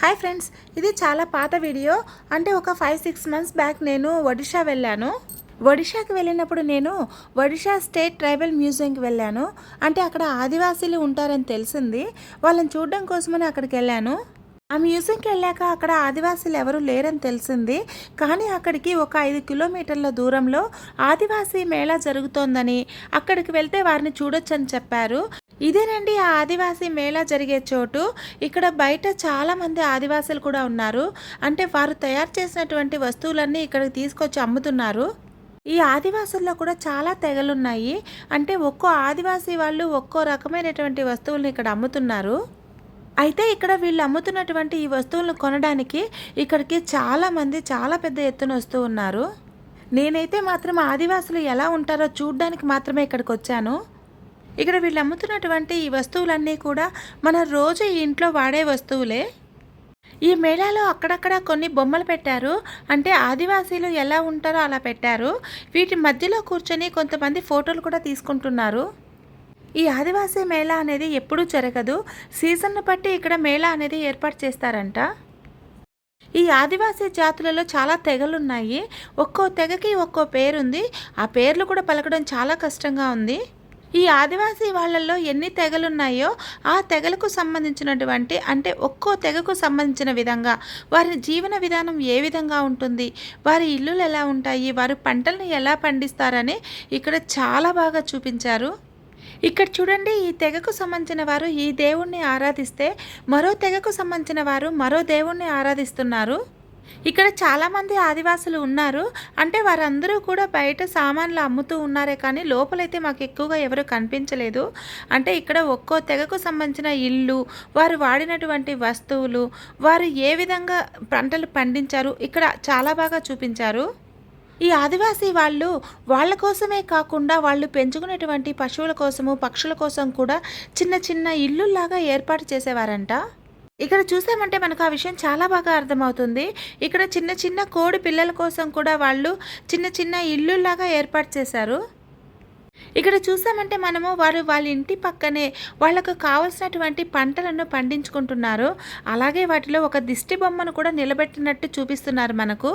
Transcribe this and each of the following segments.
Hi friends ఇది చాలా పాత వీడియో. అంటే ఒక ఫైవ్ సిక్స్ మంత్స్ బ్యాక్ నేను ఒడిషా వెళ్ళాను. ఒడిషాకి వెళ్ళినప్పుడు నేను ఒడిషా స్టేట్ ట్రైబల్ మ్యూజియంకి వెళ్ళాను. అంటే అక్కడ ఆదివాసీలు ఉంటారని తెలిసింది. వాళ్ళని చూడడం కోసమని అక్కడికి వెళ్ళాను. ఆ మ్యూజియంకి వెళ్ళాక అక్కడ ఆదివాసీలు ఎవరు లేరని తెలిసింది. కానీ అక్కడికి ఒక ఐదు కిలోమీటర్ల దూరంలో ఆదివాసీ మేళా జరుగుతోందని అక్కడికి వెళ్తే వారిని చూడొచ్చని చెప్పారు. ఇదేనండి ఆ ఆదివాసీ మేళా జరిగే చోటు. ఇక్కడ బయట చాలామంది ఆదివాసీలు కూడా ఉన్నారు. అంటే వారు తయారు చేసినటువంటి వస్తువులన్నీ ఇక్కడికి తీసుకొచ్చి అమ్ముతున్నారు. ఈ ఆదివాసుల్లో కూడా చాలా తెగలున్నాయి. అంటే ఒక్కో ఆదివాసీ వాళ్ళు ఒక్కో రకమైనటువంటి వస్తువులను ఇక్కడ అమ్ముతున్నారు. అయితే ఇక్కడ వీళ్ళు అమ్ముతున్నటువంటి ఈ వస్తువులను కొనడానికి ఇక్కడికి చాలామంది చాలా పెద్ద ఎత్తున వస్తూ ఉన్నారు. నేనైతే మాత్రం ఆదివాసులు ఎలా ఉంటారో చూడ్డానికి మాత్రమే ఇక్కడికి వచ్చాను. ఇక్కడ వీళ్ళు అమ్ముతున్నటువంటి ఈ వస్తువులన్నీ కూడా మన రోజు ఈ ఇంట్లో వాడే వస్తువులే. ఈ మేళాలో అక్కడక్కడ కొన్ని బొమ్మలు పెట్టారు. అంటే ఆదివాసీలు ఎలా ఉంటారో అలా పెట్టారు. వీటి మధ్యలో కూర్చొని కొంతమంది ఫోటోలు కూడా తీసుకుంటున్నారు. ఈ ఆదివాసీ మేళా అనేది ఎప్పుడూ జరగదు. సీజన్ను బట్టి ఇక్కడ మేళా అనేది ఏర్పాటు చేస్తారంట. ఈ ఆదివాసీ జాతులలో చాలా తెగలున్నాయి. ఒక్కో తెగకి ఒక్కో పేరుంది. ఆ పేర్లు కూడా పలకడం చాలా కష్టంగా ఉంది. ఈ ఆదివాసీ వాళ్ళల్లో ఎన్ని తెగలున్నాయో ఆ తెగలకు సంబంధించినటువంటి అంటే ఒక్కో తెగకు సంబంధించిన విధంగా వారి జీవన విధానం ఏ విధంగా ఉంటుంది వారి ఇల్లులు ఎలా ఉంటాయి వారు పంటలను ఎలా పండిస్తారని ఇక్కడ చాలా బాగా చూపించారు. ఇక్కడ చూడండి ఈ తెగకు సంబంధించిన వారు ఈ దేవుణ్ణి ఆరాధిస్తే మరో తెగకు సంబంధించిన వారు మరో దేవుణ్ణి ఆరాధిస్తున్నారు. ఇక్కడ చాలామంది ఆదివాసులు ఉన్నారు. అంటే వారందరూ కూడా బయట సామాన్లు అమ్ముతూ ఉన్నారే కానీ లోపలైతే మాకు ఎక్కువగా ఎవరు కనిపించలేదు. అంటే ఇక్కడ ఒక్కో తెగకు సంబంధించిన ఇల్లు వారు వాడినటువంటి వస్తువులు వారు ఏ విధంగా పంటలు పండించారు ఇక్కడ చాలా బాగా చూపించారు. ఈ ఆదివాసీ వాళ్ళు వాళ్ళ కోసమే కాకుండా వాళ్ళు పెంచుకునేటువంటి పశువుల కోసము పక్షుల కోసం కూడా చిన్న చిన్న ఇల్లుల్లాగా ఏర్పాటు చేసేవారంట. ఇక్కడ చూసామంటే మనకు ఆ విషయం చాలా బాగా అర్థమవుతుంది. ఇక్కడ చిన్న చిన్న కోడి పిల్లల కోసం కూడా వాళ్ళు చిన్న చిన్న ఇల్లుల్లాగా ఏర్పాటు చేశారు. ఇక్కడ చూసామంటే మనము వారు వాళ్ళ ఇంటి పక్కనే వాళ్ళకు కావలసినటువంటి పంటలను పండించుకుంటున్నారు. అలాగే వాటిలో ఒక దిష్టి బొమ్మను కూడా నిలబెట్టినట్టు చూపిస్తున్నారు మనకు.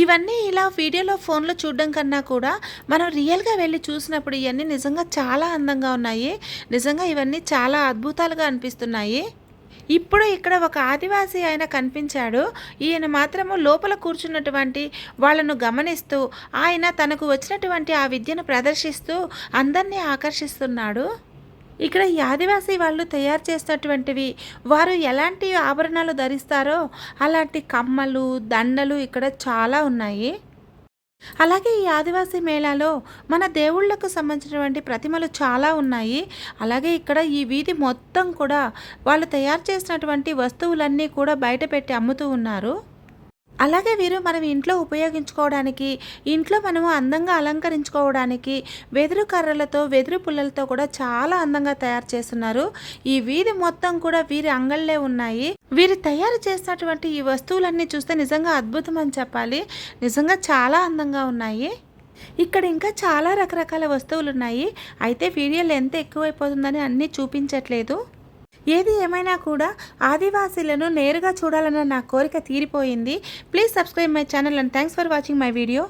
ఇవన్నీ ఇలా వీడియోలో ఫోన్లో చూడడం కన్నా కూడా మనం రియల్గా వెళ్ళి చూసినప్పుడు ఇవన్నీ నిజంగా చాలా అందంగా ఉన్నాయి. నిజంగా ఇవన్నీ చాలా అద్భుతాలుగా అనిపిస్తున్నాయి. ఇప్పుడు ఇక్కడ ఒక ఆదివాసీ ఆయన కనిపించాడు. ఈయన మాత్రము లోపల కూర్చున్నటువంటి వాళ్ళను గమనిస్తూ ఆయన తనకు వచ్చినటువంటి ఆ విద్యను ప్రదర్శిస్తూ అందరినీ ఆకర్షిస్తున్నాడు. ఇక్కడ ఈ ఆదివాసీ వాళ్ళు తయారు చేసినటువంటివి వారు ఎలాంటి ఆభరణాలు ధరిస్తారో అలాంటి కమ్మలు దండలు ఇక్కడ చాలా ఉన్నాయి. అలాగే ఈ ఆదివాసీ మేళాలో మన దేవుళ్ళకు సంబంధించినటువంటి ప్రతిమలు చాలా ఉన్నాయి. అలాగే ఇక్కడ ఈ వీధి మొత్తం కూడా వాళ్ళు తయారు చేసినటువంటి వస్తువులన్నీ కూడా బయట పెట్టి అమ్ముతూ ఉన్నారు. అలాగే వీరు మనం ఇంట్లో ఉపయోగించుకోవడానికి ఇంట్లో మనము అందంగా అలంకరించుకోవడానికి వెదురు కర్రలతో వెదురు పుల్లలతో కూడా చాలా అందంగా తయారు చేస్తున్నారు. ఈ వీధి మొత్తం కూడా వీరి అంగళ్ళే ఉన్నాయి. వీరు తయారు చేసినటువంటి ఈ వస్తువులన్నీ చూస్తే నిజంగా అద్భుతం అని చెప్పాలి. నిజంగా చాలా అందంగా ఉన్నాయి. ఇక్కడ ఇంకా చాలా రకరకాల వస్తువులు ఉన్నాయి. అయితే వీడియోలు ఎంత ఎక్కువైపోతుందని అన్నీ చూపించట్లేదు. ఏది ఏమైనా కూడా ఆదివాసీలను నేరుగా చూడాలన్న నా కోరిక తీరిపోయింది. Please subscribe my channel and thanks for watching my video